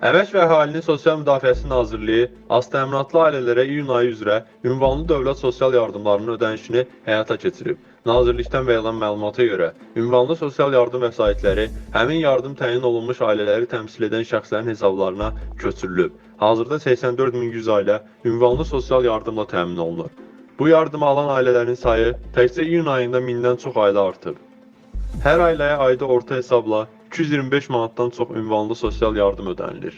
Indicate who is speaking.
Speaker 1: Əmək və Əhalinin Sosial Müdafiəsi Nazirliyi az təminatlı ailələrə iyun ayı üzrə ünvanlı dövlət sosial yardımlarının ödənişini həyata keçirib. Nazirlikdən verilən məlumata görə, ünvanlı sosial yardım vəsaitləri həmin yardım təyin olunmuş ailələri təmsil edən şəxslərin hesablarına köçürülüb. Hazırda 84100 ailə ünvanlı sosial yardımla təmin olunur. Bu yardımı alan ailələrin sayı təkcə iyun ayında 1000-dən çox ailə artıb. Hər ailəyə ayda orta hesabla 225 manatdan çox ünvanlı sosial yardım ödənilir.